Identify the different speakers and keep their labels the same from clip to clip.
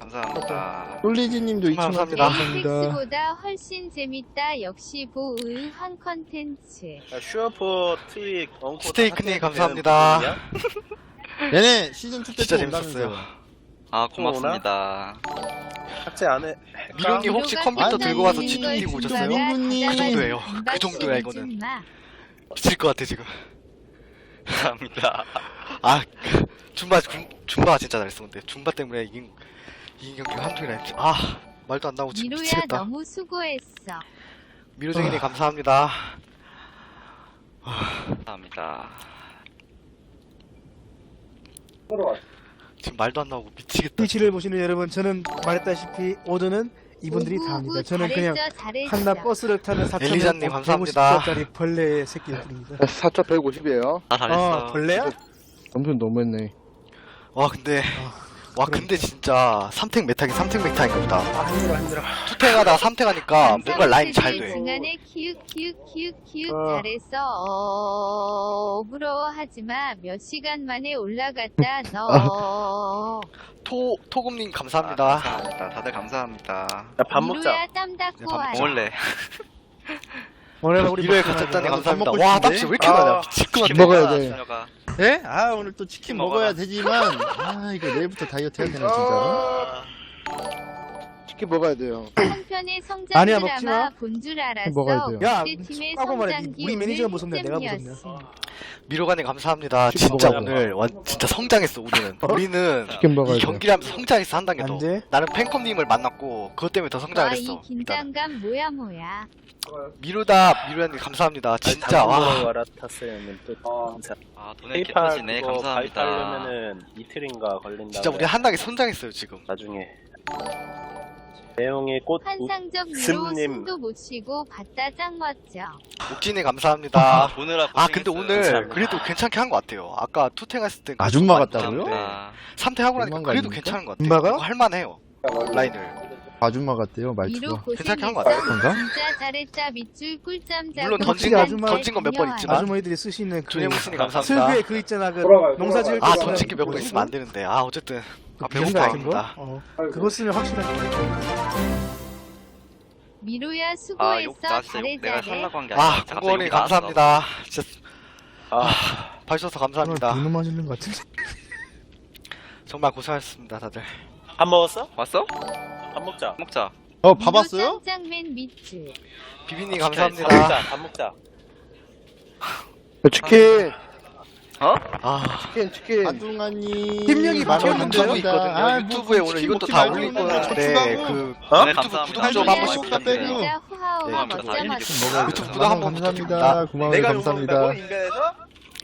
Speaker 1: 감사합니다.
Speaker 2: 솔리지님도 2천 원
Speaker 3: 감사합니다.
Speaker 2: 감사합니다.
Speaker 4: 텍스보다 훨씬 재밌다. 역시 보의 한 컨텐츠.
Speaker 5: 야, 슈어포 트윅 엉코
Speaker 3: 스테이크님 감사합니다.
Speaker 2: 얘네 시즌 2
Speaker 3: 진짜
Speaker 2: 때또
Speaker 3: 재밌었어요.
Speaker 2: 온다면서요.
Speaker 1: 아, 고맙습니다.
Speaker 5: 삭제 안 해.
Speaker 3: 미룡님 혹시 컴퓨터 들고 와서 치킨
Speaker 4: 준바가
Speaker 3: 오셨어요? 그 정도예요. 그 정도야, 이거는.
Speaker 4: 마.
Speaker 3: 미칠 것 같아 지금.
Speaker 1: 감사합니다.
Speaker 3: 아 줌바 줌, 줌바 진짜 잘했었는데 줌바 때문에 이긴 이긴 경기 한두 개나 했지. 아 말도 안 나오고 지금
Speaker 4: 미로야
Speaker 3: 미치겠다.
Speaker 4: 너무 수고했어.
Speaker 3: 미로쟁이님 감사합니다.
Speaker 1: 감사합니다.
Speaker 3: 지금 말도 안 나오고 미치겠다.
Speaker 6: 트위치를 보시는 여러분, 저는 말했다시피 오더는 이분들이 다 합니다. 저는 그냥. 한낱 버스를 타는
Speaker 3: 엘리자님 감사합니다.
Speaker 6: 4,150짜리 벌레 새끼들입니다.
Speaker 2: 4,150이에요.
Speaker 1: 아, 잘했어.
Speaker 6: 아, 벌레야?
Speaker 2: 점수 너무했네.
Speaker 3: 와 근데 와 근데 진짜 3탱 메타긴 3탱 메타인가 보다.
Speaker 5: 아, 힘들어, 힘들어.
Speaker 3: 2탱하다가 3탱하니까 뭔가 라인이 잘 돼.
Speaker 4: 중간에 키읔 키읔 키읔 키읔
Speaker 6: 어.
Speaker 4: 잘했어. 어, 부러워하지마. 몇 시간 만에 올라갔다. 너.
Speaker 3: 토 토금님
Speaker 1: 아,
Speaker 3: 감사합니다.
Speaker 1: 감사합니다. 다들 감사합니다.
Speaker 5: 야, 밥 먹자.
Speaker 4: 미로야 땀
Speaker 3: 네,
Speaker 4: 닦고
Speaker 3: 밥
Speaker 4: 와라.
Speaker 1: 먹을래.
Speaker 6: 오늘 우리
Speaker 3: 일요일
Speaker 6: 먹고
Speaker 3: 갇혔다니. 감사합니다. 와? 납치 왜 이렇게
Speaker 5: 아,
Speaker 3: 많아? 미칠 것 같아.
Speaker 1: 치킨
Speaker 2: 먹어야 돼.
Speaker 1: 준혁아.
Speaker 2: 예? 아 오늘 또 치킨 먹어야. 되지만 아 이거 내일부터 다이어트 해야 되나 진짜 로? 치킨 먹어야 돼요.
Speaker 4: 한편의 성장
Speaker 6: 아니야, 먹지
Speaker 4: 드라마
Speaker 6: 마.
Speaker 4: 본줄 알았어.
Speaker 2: 돼요.
Speaker 6: 야,
Speaker 4: 우리 팀의
Speaker 6: 까고 말해.
Speaker 4: 성장
Speaker 6: 우리 매니저가 무섭네, 내가.
Speaker 4: 기운은
Speaker 3: 미로가님 감사합니다. 진짜
Speaker 2: 먹어야 돼.
Speaker 3: 오늘 완 진짜 성장했어 우리는. 우리는
Speaker 2: 치킨 먹어야
Speaker 3: 이
Speaker 2: 돼.
Speaker 3: 경기라면서 성장했어 한 단계 더.
Speaker 6: 안 돼?
Speaker 3: 나는 팬컴님을 만났고 그것 때문에 더 성장을
Speaker 4: 와, 이
Speaker 3: 했어. 일단은.
Speaker 4: 긴장감 뭐야 뭐야.
Speaker 3: 미루다 미루야님 감사합니다. 진짜 와.
Speaker 5: 와라 타스님 또 감사.
Speaker 1: 아, 돈을
Speaker 5: 페이팔
Speaker 1: 기쁘시네.
Speaker 5: 그거
Speaker 1: 감사합니다.
Speaker 5: 가입하려면은 이틀인가 걸린다.
Speaker 3: 진짜 우리 한 단계 성장했어요 지금.
Speaker 5: 나중에. 내용이 꽃
Speaker 4: 환상적 미로
Speaker 5: 슴님.
Speaker 4: 숨도 못 쉬고 봤다 짱 멋져.
Speaker 3: 옥진이
Speaker 1: 아,
Speaker 3: 감사합니다.
Speaker 1: 보느라
Speaker 3: 아 근데. 오늘
Speaker 5: 감사합니다.
Speaker 3: 그래도 괜찮게 한 것 같아요. 아까 투탱 했을 때
Speaker 2: 아줌마 같다고요?
Speaker 1: 감사합니다.
Speaker 3: 3탱 하고 나니까 그래도
Speaker 2: 아닙니까?
Speaker 3: 괜찮은 것 같아요. 이거 할만해요. 라인을.
Speaker 2: 아줌마 같대요 말투가.
Speaker 3: 괜찮게 한거
Speaker 4: 고생했어.
Speaker 2: 같아.
Speaker 4: 진짜 잘했다. 밑줄 꿀잠 자고.
Speaker 3: 물론
Speaker 6: 던진
Speaker 4: 시간
Speaker 6: 아줌마-
Speaker 4: 잘
Speaker 3: 던진 건몇번
Speaker 4: 다녀와라.
Speaker 3: 있지만.
Speaker 6: 아주머니들이 쓰시는 그
Speaker 3: 감사합니다.
Speaker 6: 슬그에 그 있잖아 그 농사 지을 때
Speaker 3: 아
Speaker 6: 쓰는
Speaker 3: 던지기 몇 번? 있으면 안 되는데. 아 어쨌든 아
Speaker 6: 비빔
Speaker 3: 배고파
Speaker 6: 같은 거?
Speaker 3: 합니다.
Speaker 6: 어. 그거 쓰면 확실하게
Speaker 4: 미로야
Speaker 1: 아,
Speaker 4: 수고했어.
Speaker 1: 욕,
Speaker 4: 잘해
Speaker 1: 욕 내가
Speaker 4: 잘해.
Speaker 1: 살라고 한 게 아니라
Speaker 3: 아
Speaker 1: 진짜
Speaker 3: 공고원님
Speaker 1: 갑자기 욕이 나왔어.
Speaker 3: 감사합니다. 진짜
Speaker 5: 아,
Speaker 3: 봐주셔서
Speaker 6: 오늘
Speaker 3: 감사합니다.
Speaker 6: 눈 맞는 것 같은데
Speaker 3: 정말 고생하셨습니다 다들.
Speaker 5: 밥 먹었어?
Speaker 1: 왔어?
Speaker 5: 밥 먹자.
Speaker 1: 먹자.
Speaker 2: 어 봐봤어요?
Speaker 4: 짱짱맨 밑줄.
Speaker 3: 비비님
Speaker 5: 밥
Speaker 3: 감사합니다.
Speaker 5: 먹자. 밥 먹자.
Speaker 2: 치킨
Speaker 1: 어?
Speaker 3: 아
Speaker 2: 치킨 치킨. 아둥아님.
Speaker 6: 팀명이 붙였는데요?
Speaker 3: 유튜브 있거든요.
Speaker 2: 아, 뭐
Speaker 3: 유튜브에 오늘
Speaker 2: 치킨
Speaker 3: 이것도
Speaker 2: 먹지
Speaker 3: 다
Speaker 2: 말고
Speaker 3: 올릴
Speaker 2: 그냥
Speaker 3: 거는데
Speaker 2: 저축하고.
Speaker 3: 그
Speaker 5: 어?
Speaker 1: 네,
Speaker 3: 유튜브
Speaker 1: 감사합니다.
Speaker 3: 구독 좀 한 번씩
Speaker 2: 먹다
Speaker 3: 부탁드려요.
Speaker 2: 빼고.
Speaker 4: 진짜 후하오
Speaker 3: 네,
Speaker 4: 멋져
Speaker 1: 다 일일이
Speaker 4: 멋져.
Speaker 2: 먹어야
Speaker 3: 유튜브
Speaker 2: 돼.
Speaker 3: 구독 한번
Speaker 2: 감사합니다.
Speaker 3: 부탁드립니다.
Speaker 2: 고마워요
Speaker 5: 내가
Speaker 2: 감사합니다.
Speaker 5: 욕먹는다고 인간에서?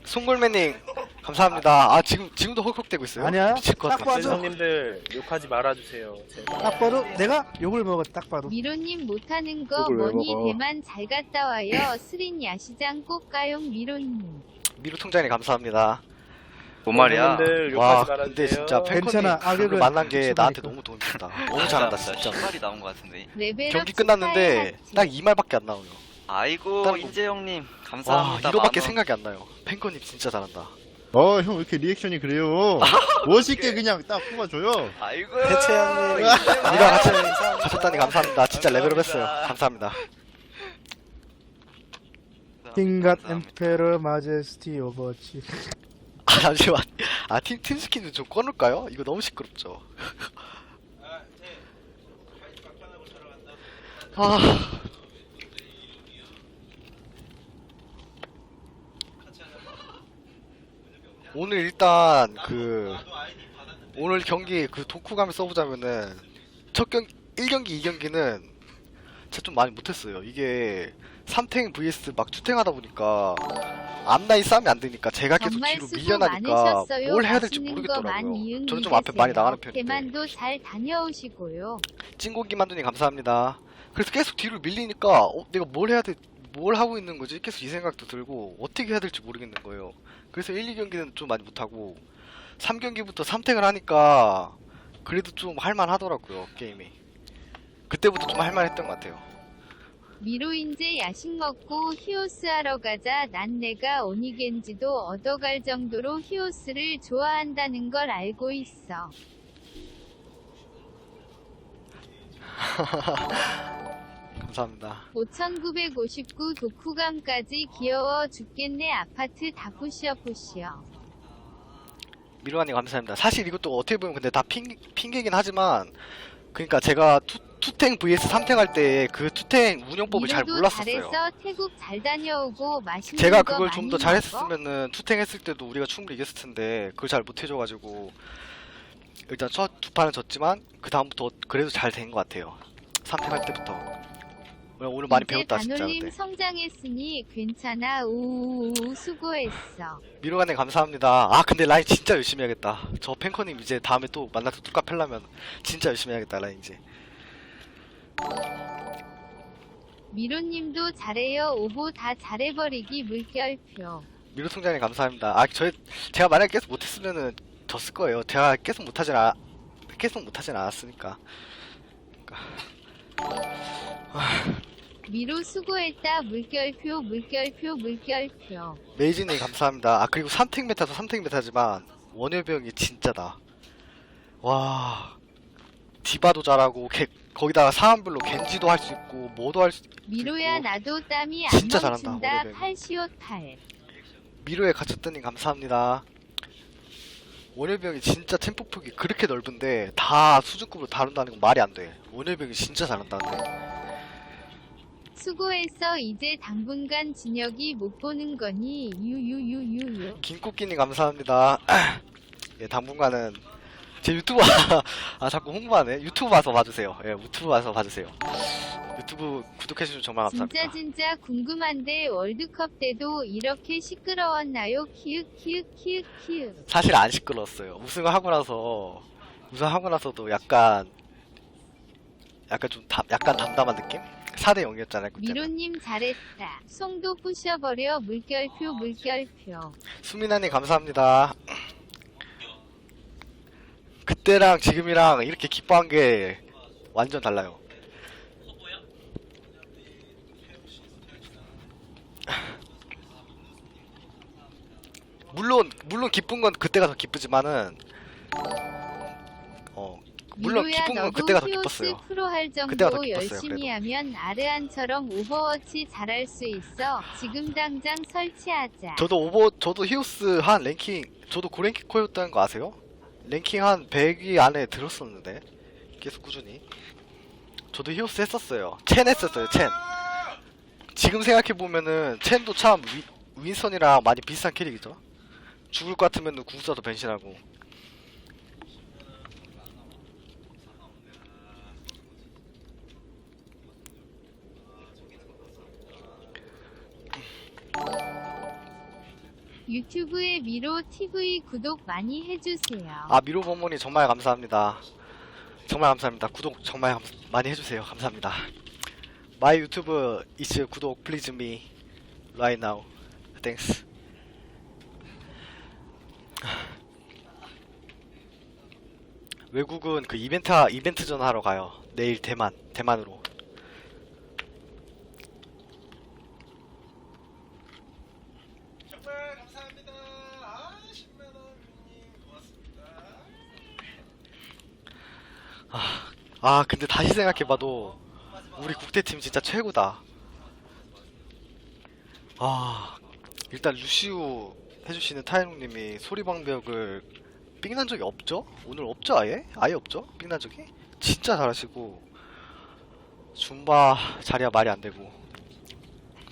Speaker 3: 송골매님 감사합니다. 아 지금 지금도 헉헉대고 있어요.
Speaker 6: 아니야.
Speaker 3: 미칠
Speaker 6: 것딱
Speaker 3: 같아.
Speaker 6: 봐도-
Speaker 5: 선생님들 욕하지 말아주세요. 제발.
Speaker 6: 딱 봐도 내가 욕을 먹어 딱 봐도
Speaker 4: 미로님 못하는 거 뭐니? 대만 잘 갔다 와요. 스린 야시장 꼭 가용 미로님.
Speaker 3: 미루 통장님 감사합니다.
Speaker 1: 뭔 말이야?
Speaker 3: 와
Speaker 5: 욕하지 말아주세요.
Speaker 3: 근데 진짜
Speaker 6: 괜찮아.
Speaker 3: 그
Speaker 6: 악역은
Speaker 3: 만난 게. 나한테 너무 도움이 된다. 너무 잘한다 진짜.
Speaker 1: 신발이 나온 것 같은데.
Speaker 4: 레벨업
Speaker 3: 경기 끝났는데 딱 이 말밖에 안 나와요.
Speaker 1: 아이고
Speaker 3: 다른 거-
Speaker 1: 인재영님
Speaker 3: 와
Speaker 1: 감사합니다.
Speaker 3: 이거밖에
Speaker 1: 만 원.
Speaker 3: 생각이 안 나요. 팬커님 진짜 잘한다.
Speaker 2: 어 형 왜 이렇게 리액션이 그래요? 멋있게 그냥 딱 뽑아줘요.
Speaker 1: 아이고.
Speaker 5: 대체 형님.
Speaker 3: 미라 같이 가셨다니 감사합니다. 진짜 레벨업 했어요. 감사합니다.
Speaker 6: 킹갓. 엠페러 마제스티 오버치
Speaker 3: 아 잠시만. 아팀 팀 스킨 좀 꺼놓을까요? 이거 너무 시끄럽죠. 아. 오늘 일단 그 오늘 경기 그 독후감을 써보자면은 첫경 1경기 2경기는 진짜 좀 많이 못했어요. 이게 3탱 vs 막 투탱 하다 보니까 앞라인 싸움이 안 되니까 제가 계속
Speaker 4: 정말
Speaker 3: 뒤로
Speaker 4: 수고
Speaker 3: 밀려나니까
Speaker 4: 많으셨어요.
Speaker 3: 뭘 해야 될지
Speaker 4: 맛있는 거 많이
Speaker 3: 모르겠더라고요. 저는 좀 앞에 많이. 나가는 편인데.
Speaker 4: 대만도 잘 다녀오시고요.
Speaker 3: 찐고기 만두님 감사합니다. 그래서 계속 뒤로 밀리니까 어, 내가 뭘 해야 돼, 뭘 하고 있는 거지? 계속 이 생각도 들고 어떻게 해야 될지 모르겠는 거예요. 그래서 1, 2경기는 좀 많이 못하고 3경기부터 3탱을 하니까 그래도 좀 할만하더라고요 게임이. 그때부터 좀 할만했던 것 같아요.
Speaker 4: 미로 인제 야식 먹고 히오스 하러 가자. 난 내가 오니겐지도 얻어갈 정도로 히오스를 좋아한다는 걸 알고 있어.
Speaker 3: 감사합니다.
Speaker 4: 5959 독후감까지 귀여워 죽겠네 아파트 다 부셔 부셔.
Speaker 3: 미루아님 감사합니다. 사실 이것도 어떻게 보면 근데 다 핑, 핑계긴 하지만 그러니까 제가 투, 투탱 vs 삼탱 할 때 그 투탱 운영법을 잘 몰랐었어요.
Speaker 4: 잘해서 태국 잘 다녀오고 맛있는
Speaker 3: 제가
Speaker 4: 거
Speaker 3: 그걸 좀
Speaker 4: 많이
Speaker 3: 더
Speaker 4: 먹어?
Speaker 3: 잘했었으면은 투탱 했을 때도 우리가 충분히 이겼을 텐데 그걸 잘 못해줘가지고 일단 첫 두 판은 졌지만 그 다음부터 그래도 잘 된 것 같아요. 삼탱 할 때부터 오늘, 많이
Speaker 4: 이제
Speaker 3: 배웠다 진짜
Speaker 4: 반올림
Speaker 3: 근데
Speaker 4: 성장했으니 괜찮아 우우우 수고했어.
Speaker 3: 미로가님 감사합니다. 아 근데 라인 진짜 열심히 해야겠다. 저 팬커님 이제 다음에 또 만나서 펴려면 진짜 열심히 해야겠다 라인 이제.
Speaker 4: 미로님도 잘해요 오보 다 잘해버리기 물결표.
Speaker 3: 미로 통장님 감사합니다. 아, 저 제가 만약에 계속 못했으면은 졌을 거예요. 제가 계속 못하진 않, 계속 못하진 않았으니까.
Speaker 4: 미로 수고했다 물결표 물결표 물결표.
Speaker 3: 메이지님 감사합니다. 아 그리고 3탱 메타도 3탱 메타지만 원효병이 진짜다. 와, 디바도 잘하고 개, 거기다가 사람별로 겐지도 할 수 있고 뭐도 할 수.
Speaker 4: 미로야
Speaker 3: 그리고
Speaker 4: 나도 땀이 안
Speaker 3: 진짜 잘한다,
Speaker 4: 멈춘다
Speaker 3: 오래되네.
Speaker 4: 팔시오탈.
Speaker 3: 미로에 갇혔더니 감사합니다. 원효병이 진짜 템포 폭이 그렇게 넓은데 다 수준급으로 다룬다는 건 말이 안 돼. 원효병이 진짜 잘한다는데.
Speaker 4: 수고했어 이제 당분간 진혁이 못 보는 거니 유유유유유.
Speaker 3: 김꽃기님 감사합니다. 예, 당분간은 제 유튜브 아 자꾸 홍보하네. 유튜브 와서 봐주세요. 예, 유튜브 와서 봐주세요. 유튜브 구독해주시면 정말 감사합니다.
Speaker 4: 진짜 진짜 궁금한데 월드컵 때도 이렇게 시끄러웠나요? 키읔 키읔 키읔 키읔.
Speaker 3: 사실 안 시끄러웠어요. 우승을 하고 나서 우승하고 나서도 약간 약간 좀 담, 약간 담담한 느낌? 4대 0이었잖아요. 그때는.
Speaker 4: 미로님 잘했다. 송도 부셔버려 물결표 물결표.
Speaker 3: 수민아님 감사합니다. 그때랑 지금이랑 이렇게 기뻐한 게 완전 달라요. 물론 물론 기쁜 건 그때가 더 기쁘지만은 어 물론 기쁜 건 그때가 더 기뻤어요.
Speaker 4: 프로 할
Speaker 3: 그때가 더
Speaker 4: 정도
Speaker 3: 기뻤어요,
Speaker 4: 열심히 하면 아르안처럼 오버워치 잘할 수 있어. 지금 당장 설치하자.
Speaker 3: 저도 오버 저도 히오스 한 랭킹 저도 고랭킹 코였다는 거 아세요? 랭킹 한 100위 안에 들었었는데 계속 꾸준히. 저도 히오스 했었어요. 첸 했었어요 첸. 지금 생각해 보면은 첸도 참 위, 윈선이랑 많이 비슷한 캐릭이죠. 죽을 것 같으면은 궁사도 변신하고
Speaker 4: 유튜브에 미로 TV 구독 많이 해주세요.
Speaker 3: 아 미로 버머니 정말 감사합니다. 정말 감사합니다. 구독 정말 감- 많이 해주세요. 감사합니다. 마이 유튜브 이츠 구독 플리즈 미 right now. Thanks. 외국은 그 이벤트 이벤트 전 하러 가요. 내일 대만 대만으로
Speaker 5: 정말 감사합니다. 아, 10만 원 님 고맙습니다.
Speaker 3: 아 근데 다시 생각해봐도 우리 국대팀 진짜 최고다 아 일단 루시우 해주시는 타이롱님이 소리방벽을 삥난 적이 없죠? 오늘 없죠 아예? 아예 없죠? 삥난 적이? 진짜 잘하시고 줌바 자리야 말이 안 되고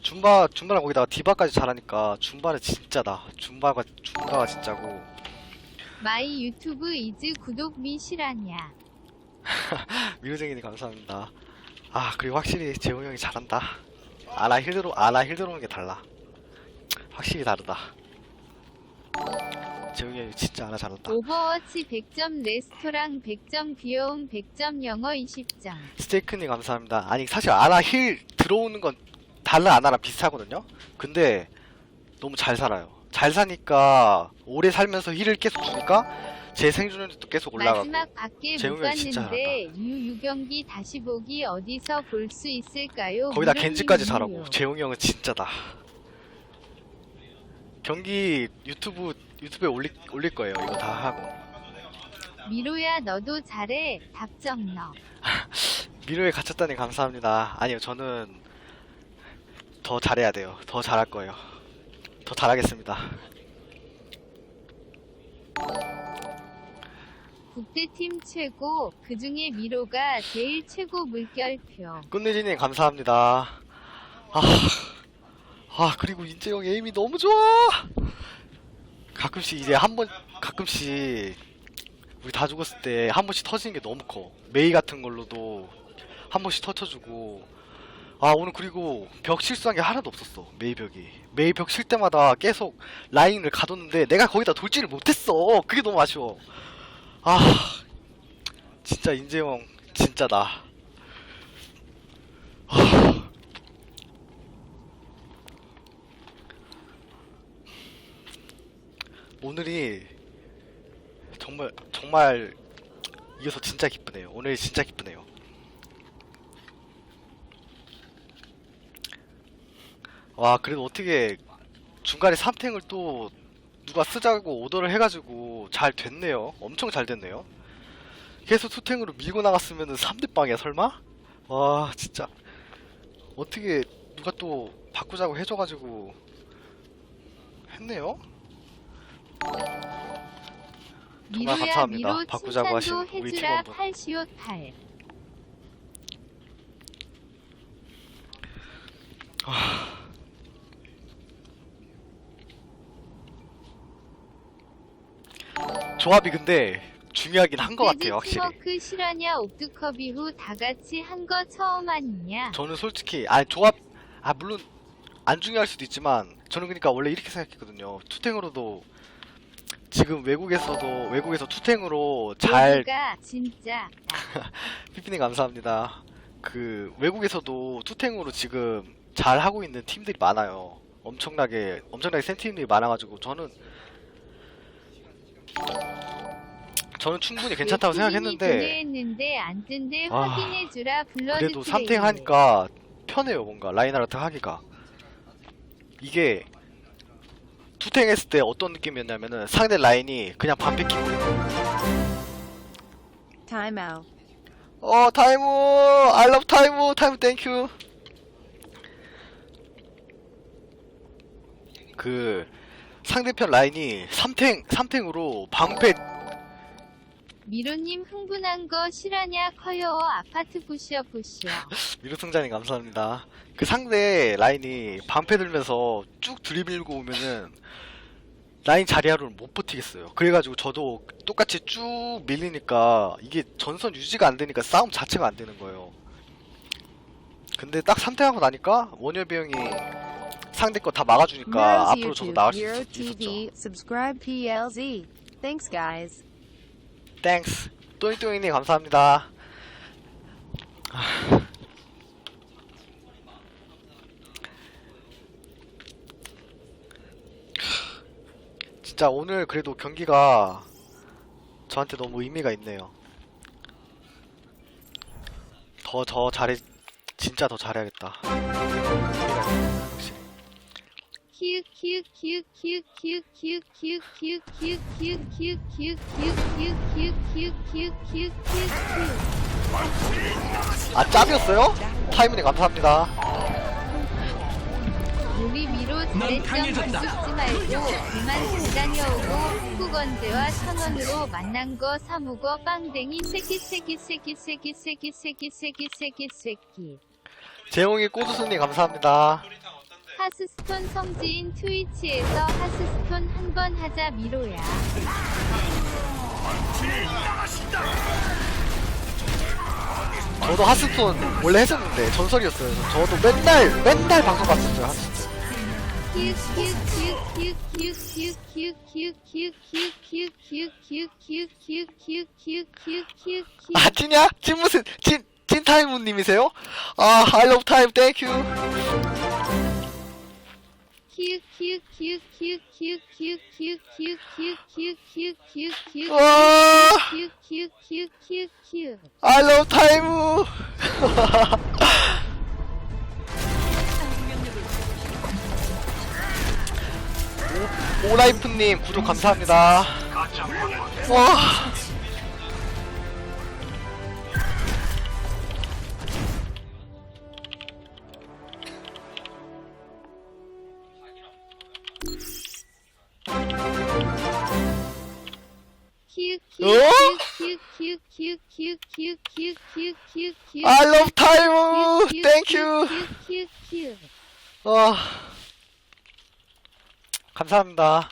Speaker 3: 줌바 줌바랑 거기다가 디바까지 잘하니까 줌바는 진짜다 줌바가 줌바가 진짜고
Speaker 4: 마이 유튜브 이즈 구독 미실하냐.
Speaker 3: 미우쟁이님 감사합니다. 아 그리고 확실히 재웅 형이 잘한다. 아나 힐 들어 아나 힐 들어오는 게 달라. 확실히 다르다. 재웅 형이 진짜 아나 잘한다.
Speaker 4: 오버워치 100점 레스토랑 100점 귀여움 100점 영어 20점.
Speaker 3: 스테이크님 감사합니다. 아니 사실 아나 힐 들어오는 건 다른 아나랑 비슷하거든요. 근데 너무 잘 살아요. 잘 사니까 오래 살면서 힐을 계속 주니까 제 생존율도 계속 올라가고.
Speaker 4: 마지막 밖에 못
Speaker 3: 진짜
Speaker 4: 봤는데 유유경기 다시 보기 어디서 볼 수 있을까요?
Speaker 3: 거기다
Speaker 4: 미로님
Speaker 3: 겐지까지. 잘하고 재웅이 형은 진짜다. 경기 유튜브 유튜브에 올릴 올릴 거예요. 이거 다 하고.
Speaker 4: 미로야 너도 잘해 답정 너.
Speaker 3: 미로에 갇혔다니 감사합니다. 아니요, 저는 더 잘해야 돼요. 더 잘할 거예요. 더 잘하겠습니다.
Speaker 4: 국대팀 최고, 그 중에 미로가 제일 최고 물결표.
Speaker 3: 꽃내지님 감사합니다. 아, 아 그리고 인재영 에임이 너무 좋아. 가끔씩 이제 한 번, 가끔씩 우리 다 죽었을 때 한 번씩 터지는 게 너무 커. 메이 같은 걸로도 한 번씩 터쳐주고. 아 오늘 그리고 벽 실수한 게 하나도 없었어. 메이 벽이. 메이 벽 칠 때마다 계속 라인을 가뒀는데 내가 거기다 돌지를 못했어. 그게 너무 아쉬워. 아 진짜 인재영 진짜다. 오늘이 정말 정말 이어서 진짜 기쁘네요. 오늘 진짜 기쁘네요. 와 그래도 어떻게 중간에 3탱을 또 누가 쓰자고 오더를 해가지고 잘 됐네요. 엄청 잘 됐네요. 계속 투탱으로 밀고 나갔으면은 3대 빵이야 설마? 와 진짜 어떻게 누가 또 바꾸자고 해줘가지고 했네요. 정말 감사합니다.
Speaker 4: 미로
Speaker 3: 바꾸자고 하신 우리 팀원분.
Speaker 4: 8시옷 8.
Speaker 3: 조합이 근데 중요하긴 한 것 같아요 확실히.
Speaker 4: 팀워크 실화냐 옥두컵 이후 다 같이 한 거 처음 아니냐?
Speaker 3: 저는 솔직히 아 조합 아 물론 안 중요할 수도 있지만 저는 그러니까 원래 이렇게 생각했거든요. 투탱으로도 지금 외국에서도 외국에서 투탱으로 잘
Speaker 4: 모두가 진짜
Speaker 3: 피피님 감사합니다. 그 외국에서도 투탱으로 지금 잘 하고 있는 팀들이 많아요. 엄청나게 엄청나게 센 팀들이 많아가지고 저는 저는 충분히 괜찮다고 생각했는데
Speaker 4: 보내했는데 안 뜬데
Speaker 3: 아,
Speaker 4: 확인해주라
Speaker 3: 그래도. 3탱 하니까 편해요 뭔가. 라인하르트 하기가. 이게 투탱 했을 때 어떤 느낌이었냐면은 상대 라인이 그냥 반패키고
Speaker 7: Time out.
Speaker 3: 어 타이무 I love 타이무 타이무 땡큐 그 상대편 라인이 3탱 3탱으로 방패
Speaker 4: 미로님 흥분한 거 실화냐 커요 아파트 부시어 부시어.
Speaker 3: 미르승자님 감사합니다. 그 상대 라인이 방패 들면서 쭉 들이밀고 오면은 라인 자리하로는 못 버티겠어요. 그래가지고 저도 똑같이 쭉 밀리니까 이게 전선 유지가 안 되니까 싸움 자체가 안 되는 거예요. 근데 딱 3탱하고 나니까 원효비 형이 상대 거 다 막아주니까 앞으로 저도 나갈 수 있, 있었죠.
Speaker 7: Subscribe PLZ. Thanks, guys.
Speaker 3: 땡스. 또잉또잉님 감사합니다. 아. 진짜 오늘 그래도 경기가 저한테 너무 의미가 있네요. 더 더 잘해 진짜 더 잘해야겠다. 확실히.
Speaker 4: 키읔 키읔 키읔 키읔 키읔 키읔 키읔 키읔 키읔 키읔 키읔 키읔 키읔 키읔 키읔 키읔 키읔 키읔 키읔
Speaker 3: 아 짭이었어요? 타이밍에 감사합니다.
Speaker 4: 우리 미로 잘했던 거 쑥지 말고 그만 잘 다녀오고 한국언제와 천원으로 만난 거 사무고 빵댕이 새끼 새끼 새끼 새끼 새끼 새끼 새끼 새끼 새끼
Speaker 3: 재홍이 꼬두순님 감사합니다.
Speaker 4: 하스스톤 성지인 트위치에서 하스스톤 한 번 하자 미로야.
Speaker 3: 저도 하스톤 원래 했었는데 전설이었어요. 저도 맨날 맨날 방송 봤었어요. 하스톤. 아 찐이야? 찐 무슨 찐 찐타임님이세요? 아 I love time, thank you. 와
Speaker 4: 키읔
Speaker 3: I love time. 오- 오라이프님 구독 감사합니다. 와. I love!
Speaker 4: 큐, 큐,
Speaker 3: 큐,
Speaker 4: 큐.
Speaker 3: 어. 감사합니다.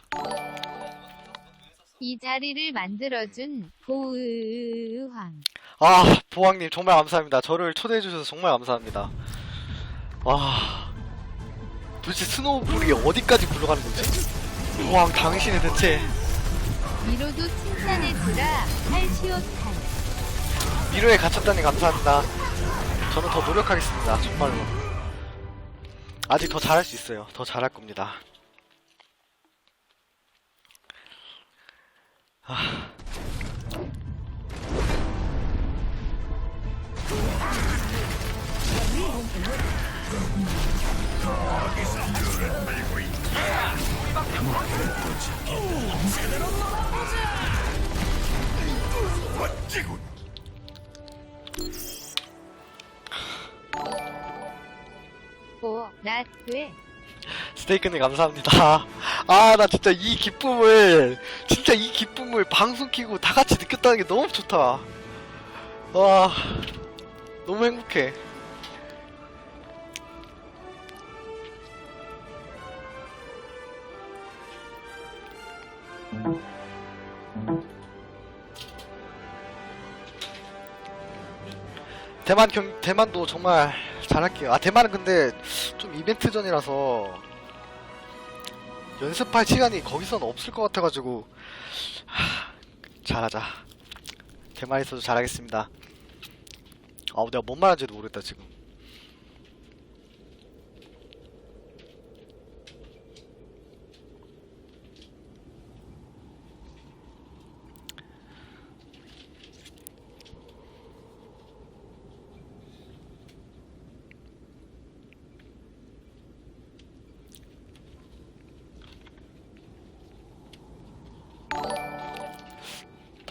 Speaker 4: 이 자리를 만들어준 보으황.
Speaker 3: 아, 보왕님 정말 감사합니다. 저를 초대해 주셔서 정말 감사합니다. 와. 도대체 스노우볼이 어디까지 굴러가는 거지? 보왕 당신의 대체
Speaker 4: 미로도 칭찬해주라. 할시오탈.
Speaker 3: 미로에 갇혔다니 감사합니다. 저는 더 노력하겠습니다. 정말로. 아직 더 잘할 수 있어요. 더 잘할 겁니다. 아.
Speaker 4: 보, 나, 돼.
Speaker 3: 스테이크님 감사합니다. 아, 나 진짜 이 기쁨을, 진짜 이 기쁨을 방송 키고 다 같이 느꼈다는 게 너무 좋다. 와, 너무 행복해. 대만 경, 대만도 정말 잘할게요. 아, 대만은 근데 좀 이벤트 전이라서 연습할 시간이 거기서는 없을 것 같아가지고 하, 잘하자. 대만에서도 잘하겠습니다. 아우 내가 뭔 말하는지도 모르겠다 지금.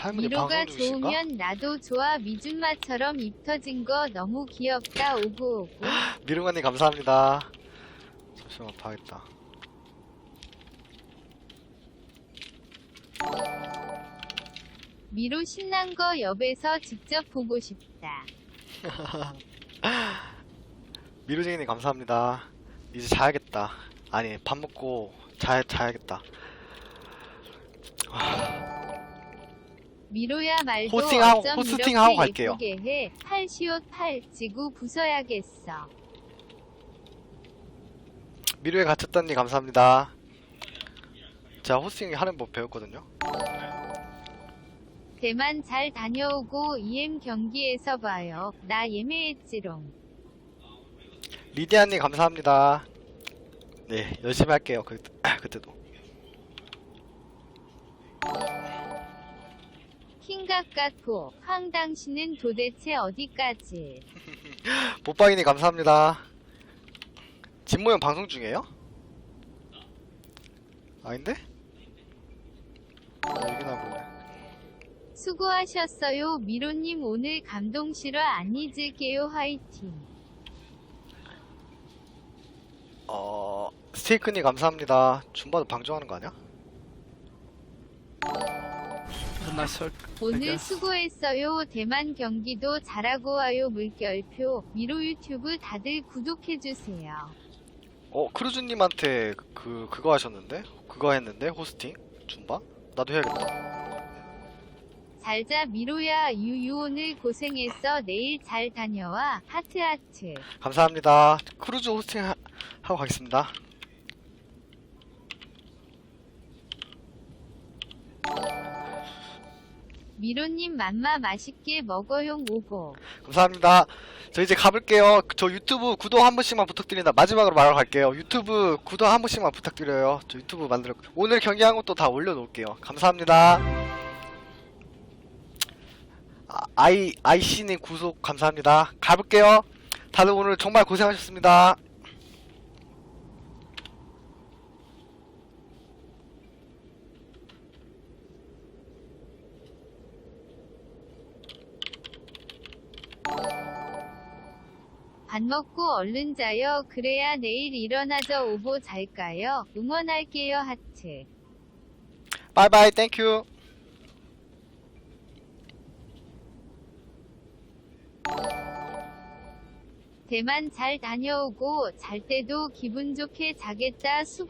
Speaker 3: 타이머님
Speaker 4: 미로가
Speaker 3: 방송?
Speaker 4: 좋으면 나도 좋아. 미준마처럼 입 터진 거 너무 귀엽다. 오고 오고.
Speaker 3: 미르관님 감사합니다. 잠시만 봐야겠다.
Speaker 4: 미로 신난 거 옆에서 직접 보고 싶다.
Speaker 3: 미르쟁이님 감사합니다. 이제 자야겠다. 아니 밥 먹고 자 자야겠다.
Speaker 4: 미로야 말도
Speaker 3: 호스팅하고-
Speaker 4: 어쩜
Speaker 3: 호스팅하고
Speaker 4: 이렇게
Speaker 3: 갈게요.
Speaker 4: 예쁘게 해. 팔시옷 팔 지구 부숴야겠어.
Speaker 3: 미르에 갇혔다니 감사합니다. 제가 호스팅 하는 법 배웠거든요.
Speaker 4: 대만 잘 다녀오고 EM 경기에서 봐요. 나 예매했지롱.
Speaker 3: 리디아님 감사합니다. 네 열심히 할게요. 그 그때도.
Speaker 4: 킹각각고 황 당신은 도대체 어디까지?
Speaker 3: 못방이님 감사합니다. 진모형 방송 중이에요? 아닌데? 어, 여기나 보네.
Speaker 4: 수고하셨어요. 미로님 오늘 감동 실화 안 잊을게요. 화이팅.
Speaker 3: 어 스테이크님 감사합니다. 줌바도 방종하는 거 아니야?
Speaker 4: 오늘 수고했어요. 대만 경기도 잘하고 와요. 물결표. 미로 유튜브 다들 구독해주세요.
Speaker 3: 어 크루즈님한테 그 그거 하셨는데 그거 했는데 호스팅 줌바 나도 해야겠다.
Speaker 4: 잘자 미로야 유유 오늘 고생했어. 내일 잘 다녀와. 하트 하트.
Speaker 3: 감사합니다. 크루즈 호스팅 하, 하고 가겠습니다.
Speaker 4: 미로님 맘마 맛있게 먹어용 오고.
Speaker 3: 감사합니다. 저 이제 가볼게요. 저 유튜브 구독 한 번씩만 부탁드립니다. 마지막으로 말하러 갈게요. 유튜브 구독 한 번씩만 부탁드려요. 저 유튜브 만들어 오늘 경기한 것도 다 올려놓을게요. 감사합니다. 아, 아이 아이씨님 구독 감사합니다. 가볼게요. 다들 오늘 정말 고생하셨습니다.
Speaker 4: 먹고 얼른 자요. 그래야 내일 일어나죠. 오보 잘까요? 응원할게요. 하트.
Speaker 3: 바이바이. 땡큐.
Speaker 4: 대만 잘 다녀오고 잘 때도 기분 좋게 자겠다. 수고